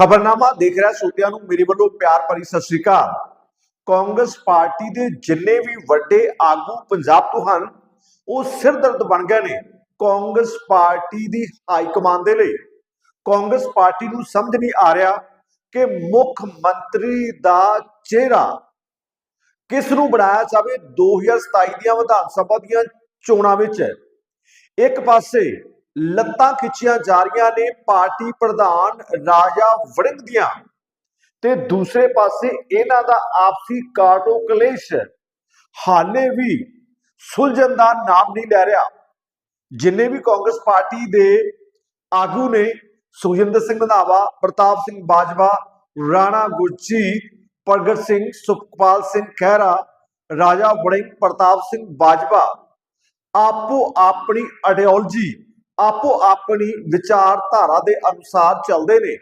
ਖਬਰਨਾਮਾ ਦੇਖ ਰਿਹਾ ਸੋਤਿਆਂ ਨੂੰ, ਮੇਰੇ ਵੱਲੋਂ ਪਿਆਰ ਭਰੀ ਸਤਿ ਸ੍ਰੀ ਅਕਾਲ। ਕਾਂਗਰਸ ਪਾਰਟੀ ਦੇ ਜਿੰਨੇ ਵੀ ਵੱਡੇ ਆਗੂ ਪੰਜਾਬ ਤੋਂ ਹਨ, ਉਹ ਸਿਰਦਰਦ ਬਣ ਗਏ ਨੇ ਕਾਂਗਰਸ ਪਾਰਟੀ ਦੀ ਹਾਈ ਕਮਾਨ ਦੇ ਲਈ। ਕਾਂਗਰਸ ਪਾਰਟੀ ਨੂੰ ਸਮਝ ਨਹੀਂ ਆ ਰਿਹਾ ਕਿ ਮੁੱਖ ਮੰਤਰੀ ਦਾ ਚਿਹਰਾ ਕਿਸ ਨੂੰ ਬਣਾਇਆ ਜਾਵੇ। 2027 ਦੀਆਂ ਵਿਧਾਨ ਸਭਾ ਦੀਆਂ ਚੋਣਾਂ ਵਿੱਚ ਇੱਕ ਪਾਸੇ ਲੱਤਾਂ ਖਿੱਚੀਆਂ ਜਾ ਰਹੀਆਂ ਨੇ ਪਾਰਟੀ ਪ੍ਰਧਾਨ ਰਾਜਾ ਵੜਿੰਗ ਦੀਆਂ। ਤੇ ਦੂਸਰੇ ਪਾਸੇ ਇਹਨਾਂ ਦਾ ਆਪਸੀ ਕਾਟੋ ਕਲੇਸ਼। ਹਾਲੇ ਵੀ ਸੁਲਝਣ ਦਾ ਨਾਮ ਨਹੀਂ ਲੈ ਰਿਹਾ। ਜਿੰਨੇ ਵੀ ਕਾਂਗਰਸ ਪਾਰਟੀ ਦੇ ਆਗੂ ਨੇ ਸੁਖਜਿੰਦਰ ਸਿੰਘ ਰੰਧਾਵਾ ਪ੍ਰਤਾਪ ਸਿੰਘ ਬਾਜਵਾ, ਰਾਣਾ ਗੁਰਜੀਤ, ਪ੍ਰਗਟ ਸਿੰਘ, ਸੁਖਪਾਲ ਸਿੰਘ ਖਹਿਰਾ, ਰਾਜਾ ਵੜਿੰਗ, ਪ੍ਰਤਾਪ ਸਿੰਘ ਬਾਜਵਾ ਆਪੋ ਆਪਣੀ ਆਈਡੀਓਲੋਜੀ ਆਪੋ ਆਪਣੀ ਵਿਚਾਰਧਾਰਾ ਦੇ ਅਨੁਸਾਰ ਚੱਲਦੇ ਨੇ।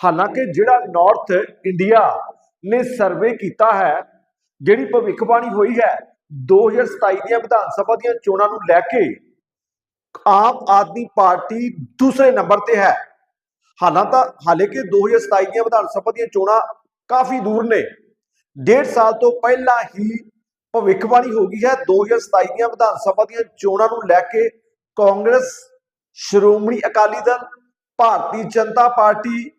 ਹਾਲਾਂਕਿ ਜਿਹੜਾ ਨਾਰਥ ਇੰਡੀਆ ਨੇ ਸਰਵੇ ਕੀਤਾ ਹੈ, ਜਿਹੜੀ ਭਵਿੱਖਬਾਣੀ ਹੋਈ ਹੈ 2027 ਦੀਆਂ ਵਿਧਾਨ ਸਭਾ ਦੀਆਂ ਚੋਣਾਂ ਨੂੰ ਲੈ ਕੇ ਆਮ ਆਦਮੀ ਪਾਰਟੀ ਦੂਸਰੇ ਨੰਬਰ ਤੇ ਹੈ। ਹਾਲਾਂ ਤਾਂ, ਹਾਲੇ ਕਿ 2027 ਦੀਆਂ ਵਿਧਾਨ ਸਭਾ ਦੀਆਂ ਚੋਣਾਂ ਕਾਫੀ ਦੂਰ ਨੇ। ਡੇਢ ਸਾਲ ਤੋਂ ਪਹਿਲਾਂ ਹੀ ਭਵਿੱਖਬਾਣੀ ਹੋ ਗਈ ਹੈ 2027 ਦੀਆਂ ਵਿਧਾਨ ਸਭਾ ਦੀਆਂ ਚੋਣਾਂ ਨੂੰ ਲੈ ਕੇ ਕਾਂਗਰਸ ਸ਼੍ਰੋਮਣੀ ਅਕਾਲੀ ਦਲ, ਭਾਰਤੀ ਜਨਤਾ ਪਾਰਟੀ,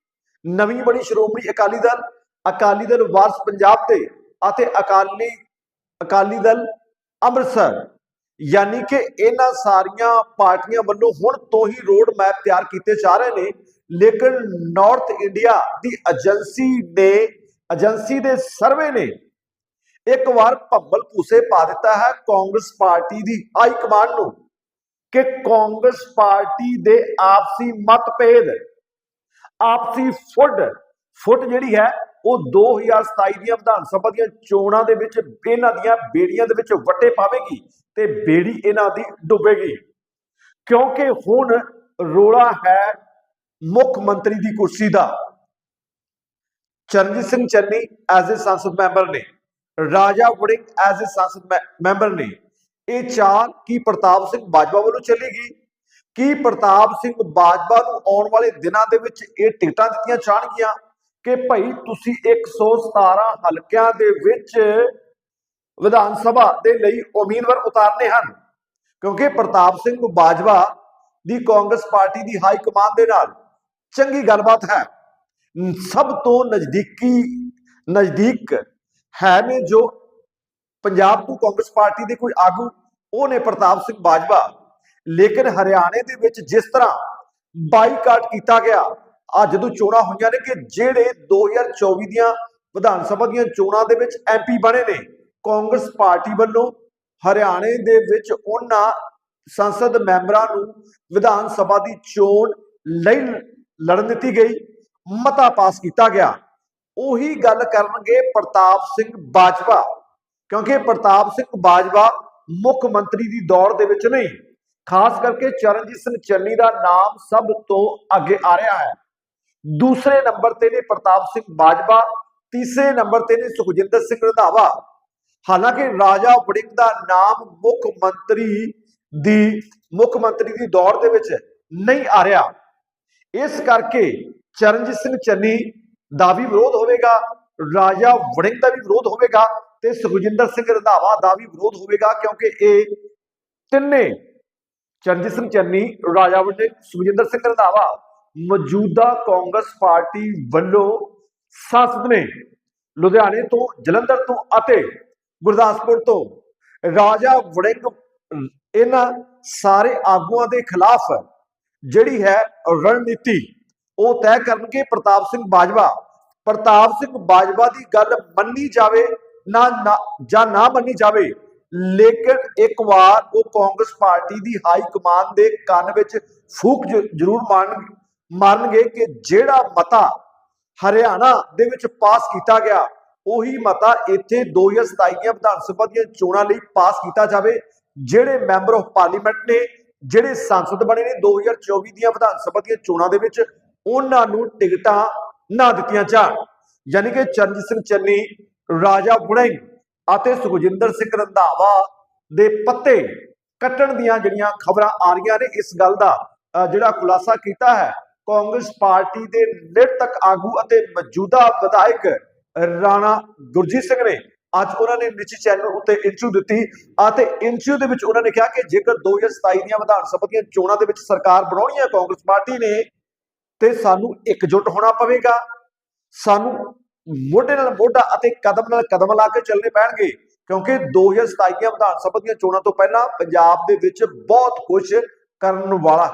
ਨਵੀਂ ਬਣੀ ਸ਼੍ਰੋਮਣੀ ਅਕਾਲੀ ਦਲ ਅਕਾਲੀ ਦਲ ਵਾਰਸ ਪੰਜਾਬ ਤੇ ਅਤੇ ਅਕਾਲੀ ਅਕਾਲੀ ਦਲ ਅੰਮ੍ਰਿਤਸਰ। ਯਾਨੀ ਕਿ ਇਹਨਾਂ ਸਾਰੀਆਂ ਪਾਰਟੀਆਂ ਵੱਲੋਂ ਹੁਣ ਤੋਂ ਹੀ ਰੋਡ ਮੈਪ ਤਿਆਰ ਕੀਤੇ ਜਾ ਰਹੇ ਨੇ। ਲੇਕਿਨ ਨਾਰਥ ਇੰਡੀਆ ਦੀ ਏਜੰਸੀ ਨੇ ਏਜੰਸੀ ਦੇ ਸਰਵੇ ਨੇ ਇੱਕ ਵਾਰ ਭੰਬਲ ਭੂਸੇ ਪਾ ਦਿੱਤਾ ਹੈ ਕਾਂਗਰਸ ਪਾਰਟੀ ਦੀ ਹਾਈ ਕਮਾਂਡ ਨੂੰ। ਕਿ ਕਾਂਗਰਸ ਪਾਰਟੀ ਦੇ ਆਪਸੀ ਮਤਭੇਦ, ਆਪਸੀ ਫੁੱਟ ਫੁੱਟ ਜਿਹੜੀ ਹੈ, ਉਹ 2027 ਦੀਆਂ ਵਿਧਾਨ ਸਭਾ ਦੀਆਂ ਚੋਣਾਂ ਦੇ ਵਿੱਚ ਇਹਨਾਂ ਦੀਆਂ ਬੇੜੀਆਂ ਦੇ ਵਿੱਚ ਵੱਟੇ ਪਾਵੇਗੀ ਤੇ ਬੇੜੀ ਇਹਨਾਂ ਦੀ ਡੁੱਬੇਗੀ। ਕਿਉਂਕਿ ਹੁਣ ਰੋਲਾ ਹੈ ਮੁੱਖ ਮੰਤਰੀ ਦੀ ਕੁਰਸੀ ਦਾ। ਚਰਨਜੀਤ ਸਿੰਘ ਚੰਨੀ ਐਜ਼ ਅ ਸੰਸਦ ਮੈਂਬਰ ਨੇ, ਰਾਜਾ ਵੜਿੰਗ ਐਜ਼ ਅ ਸੰਸਦ ਮੈ- ਮੈਂਬਰ ਨੇ। ਇਹ ਚਾਲ ਕੀ ਪ੍ਰਤਾਪ ਸਿੰਘ ਬਾਜਵਾ ਵੱਲੋਂ ਚੱਲੇਗੀ? ਕੀ ਪ੍ਰਤਾਪ ਸਿੰਘ ਬਾਜਵਾ ਨੂੰ ਆਉਣ ਵਾਲੇ ਦਿਨਾਂ ਦੇ ਵਿੱਚ ਇਹ ਟਿਕਟਾਂ ਦਿੱਤੀਆਂ ਜਾਣਗੀਆਂ? ਕਿ ਭਾਈ ਤੁਸੀਂ 117 ਹਲਕਿਆਂ ਦੇ ਵਿੱਚ ਵਿਧਾਨ ਸਭਾ ਦੇ ਲਈ ਉਮੀਦਵਾਰ ਉਤਾਰਨੇ ਹਨ? ਕਿਉਂਕਿ ਪ੍ਰਤਾਪ ਸਿੰਘ ਬਾਜਵਾ ਦੀ ਕਾਂਗਰਸ ਪਾਰਟੀ ਦੀ ਹਾਈ ਕਮਾਂਡ ਦੇ ਨਾਲ ਚੰਗੀ ਗੱਲਬਾਤ ਹੈ। ਸਭ ਤੋਂ ਨਜ਼ਦੀਕੀ, ਨਜ਼ਦੀਕ ਹੈ ਨੇ ਜੋ ਪੰਜਾਬ ਤੋਂ ਕਾਂਗਰਸ ਪਾਰਟੀ ਦੇ ਕੋਈ ਆਗੂ, ਉਹ ਨੇ ਪ੍ਰਤਾਪ ਸਿੰਘ ਬਾਜਵਾ। ਲੇਕਿਨ ਹਰਿਆਣੇ ਦੇ ਵਿੱਚ ਜਿਸ ਤਰ੍ਹਾਂ ਬਾਈਕਾਟ ਕੀਤਾ ਗਿਆ ਆ ਜਦੋਂ ਚੋਣਾਂ ਹੋਈਆਂ ਨੇ ਕਿ ਜਿਹੜੇ 2024 ਦੀਆਂ ਵਿਧਾਨ ਸਭਾ ਦੀਆਂ ਚੋਣਾਂ ਦੇ ਵਿੱਚ ਐਮਪੀ ਬਣੇ ਨੇ, ਕਾਂਗਰਸ ਪਾਰਟੀ ਵੱਲੋਂ ਹਰਿਆਣੇ ਦੇ ਵਿੱਚ ਉਹਨਾਂ ਸੰਸਦ ਮੈਂਬਰਾਂ ਨੂੰ ਵਿਧਾਨ ਸਭਾ ਦੀ ਚੋਣ ਲਈ ਲੜਨ ਦਿੱਤੀ ਗਈ, ਮਤਾ ਪਾਸ ਕੀਤਾ ਗਿਆ। ਉਹੀ ਗੱਲ ਕਰਨਗੇ ਪ੍ਰਤਾਪ ਸਿੰਘ ਬਾਜਵਾ। ਕਿਉਂਕਿ ਪ੍ਰਤਾਪ ਸਿੰਘ ਬਾਜਵਾ ਮੁੱਖ ਮੰਤਰੀ ਦੀ ਦੌੜ ਦੇ ਵਿੱਚ ਨਹੀਂ, ਖਾਸ ਕਰਕੇ ਚਰਨਜੀਤ ਸਿੰਘ ਚੰਨੀ ਦਾ ਨਾਮ ਸਭ ਤੋਂ ਅੱਗੇ ਆ ਰਿਹਾ ਹੈ। ਦੂਸਰੇ ਨੰਬਰ ਤੇ ਨੇ ਪ੍ਰਤਾਪ ਸਿੰਘ ਬਾਜਵਾ, ਤੀਸਰੇ ਨੰਬਰ ਤੇ ਨੇ ਸੁਖਜਿੰਦਰ ਸਿੰਘ ਰੰਧਾਵਾ। ਹਾਲਾਂਕਿ ਰਾਜਾ ਵੜਿੰਗ ਦਾ ਨਾਮ ਮੁੱਖ ਮੰਤਰੀ ਦੀ, ਮੁੱਖ ਮੰਤਰੀ ਦੀ ਦੌੜ ਦੇ ਵਿੱਚ ਨਹੀਂ ਆ ਰਿਹਾ। ਇਸ ਕਰਕੇ ਚਰਨਜੀਤ ਸਿੰਘ ਚੰਨੀ ਦਾ ਵੀ ਵਿਰੋਧ ਹੋਵੇਗਾ, ਰਾਜਾ ਵੜਿੰਗ ਦਾ ਵੀ ਵਿਰੋਧ ਹੋਵੇਗਾ। ਤੇ ਸੁਖਜਿੰਦਰ ਸਿੰਘ ਰੰਧਾਵਾ ਦਾ ਵੀ ਵਿਰੋਧ ਹੋਵੇਗਾ ਕਿਉਂਕਿ ਇਹ ਤਿੰਨੇ ਚਰਨਜੀਤ ਸਿੰਘ ਚੰਨੀ, ਰਾਜਾ ਵੜਿੰਗ ਸੁਖਜਿੰਦਰ ਸਿੰਘ ਰੰਧਾਵਾ ਮੌਜੂਦਾ ਕਾਂਗਰਸ ਪਾਰਟੀ ਵੱਲੋਂ ਸਾਂਸਦ ਨੇ ਲੁਧਿਆਣੇ ਤੋਂ, ਜਲੰਧਰ ਤੋਂ ਅਤੇ ਗੁਰਦਾਸਪੁਰ ਤੋਂ ਰਾਜਾ ਵੜਿੰਗ, ਇਹਨਾਂ ਸਾਰੇ ਆਗੂਆਂ ਦੇ ਖਿਲਾਫ ਜਿਹੜੀ ਹੈ ਰਣਨੀਤੀ ਉਹ ਤੈਅ ਕਰਨਗੇ ਪ੍ਰਤਾਪ ਸਿੰਘ ਬਾਜਵਾ। ਪ੍ਰਤਾਪ ਸਿੰਘ ਬਾਜਵਾ ਦੀ ਗੱਲ ਮੰਨੀ ਜਾਵੇ ਨਾ, ਨਾ- ਜਾਂ ਨਾ ਮੰਨੀ ਜਾਵੇ, ਲੇਕਿਨ ਇੱਕ ਵਾਰ ਉਹ ਕਾਂਗਰਸ ਪਾਰਟੀ ਦੀ ਹਾਈ ਕਮਾਂਡ ਦੇ ਕੰਨ ਵਿੱਚ ਫੂਕ ਜ- ਜ਼ਰੂਰ ਮਾਰਨ, ਮਾਰਨਗੇ ਕਿ ਜਿਹੜਾ ਮਤਾ ਹਰਿਆਣਾ ਦੇ ਵਿੱਚ ਪਾਸ ਕੀਤਾ ਗਿਆ, ਉਹੀ ਮਤਾ ਇੱਥੇ 2027 ਦੀਆਂ ਵਿਧਾਨ ਸਭਾ ਦੀਆਂ ਚੋਣਾਂ ਲਈ ਪਾਸ ਕੀਤਾ ਜਾਵੇ, ਜਿਹੜੇ ਮੈਂਬਰ ਆਫ ਪਾਰਲੀਮੈਂਟ ਨੇ, ਜਿਹੜੇ ਸੰਸਦ ਬਣੇ ਨੇ 2024 ਦੀਆਂ ਵਿਧਾਨ ਸਭਾ ਦੀਆਂ ਚੋਣਾਂ ਦੇ ਵਿੱਚ, ਉਹਨਾਂ ਨੂੰ ਟਿਕਟਾਂ ਨਾ ਦਿੱਤੀਆਂ ਜਾਣ। ਯਾਨੀ ਕਿ ਚਰਨਜੀਤ ਸਿੰਘ ਚੰਨੀ ਰਾਜਾ ਬੁੜਿੰਗ ਅਤੇ ਸੁਖਜਿੰਦਰ ਸਿੰਘ ਰੰਧਾਵਾ ਦੇ ਪੱਤੇ ਕੱਟਣ ਦੀਆਂ ਜਿਹੜੀਆਂ ਖਬਰਾਂ ਆ ਰਹੀਆਂ ਨੇ, ਇਸ ਗੱਲ ਦਾ ਜਿਹੜਾ ਖੁਲਾਸਾ ਕੀਤਾ ਹੈ, ਕਾਂਗਰਸ ਪਾਰਟੀ ਦੇ ਨਿਰਤਕ ਆਗੂ ਅਤੇ ਮੌਜੂਦਾ ਵਿਧਾਇਕ ਰਾਣਾ ਗੁਰਜੀਤ ਸਿੰਘ ਨੇ ਅੱਜ ਉਹਨਾਂ ਨੇ ਨਿੱਜੀ ਚੈਨਲ ਉੱਤੇ ਇੰਟਰਵਿਊ ਦਿੱਤੀ ਅਤੇ ਇੰਟਰਵਿਊ ਦੇ ਵਿੱਚ ਉਹਨਾਂ ਨੇ ਕਿਹਾ ਕਿ ਜੇਕਰ 2027 ਦੀਆਂ ਵਿਧਾਨ ਸਭਾ ਦੀਆਂ ਚੋਣਾਂ ਦੇ ਵਿੱਚ ਸਰਕਾਰ ਬਣਾਉਣੀ ਹੈ ਕਾਂਗਰਸ ਪਾਰਟੀ ਨੇ, ਤੇ ਸਾਨੂੰ ਇਕਜੁੱਟ ਹੋਣਾ ਪਵੇਗਾ, ਸਾਨੂੰ ਮੋਢੇ ਨਾਲ ਮੋਢਾ ਅਤੇ ਕਦਮ ਨਾਲ ਕਦਮ ਲਾ ਕੇ ਚੱਲਣੇ ਪੈਣਗੇ, ਕਿਉਂਕਿ 2027 ਦੀਆਂ ਵਿਧਾਨ ਸਭਾ ਦੀਆਂ ਚੋਣਾਂ ਤੋਂ ਪਹਿਲਾਂ ਪੰਜਾਬ ਦੇ ਵਿੱਚ ਬਹੁਤ ਕੁਝ ਕਰਨ ਵਾਲਾ ਹੈ।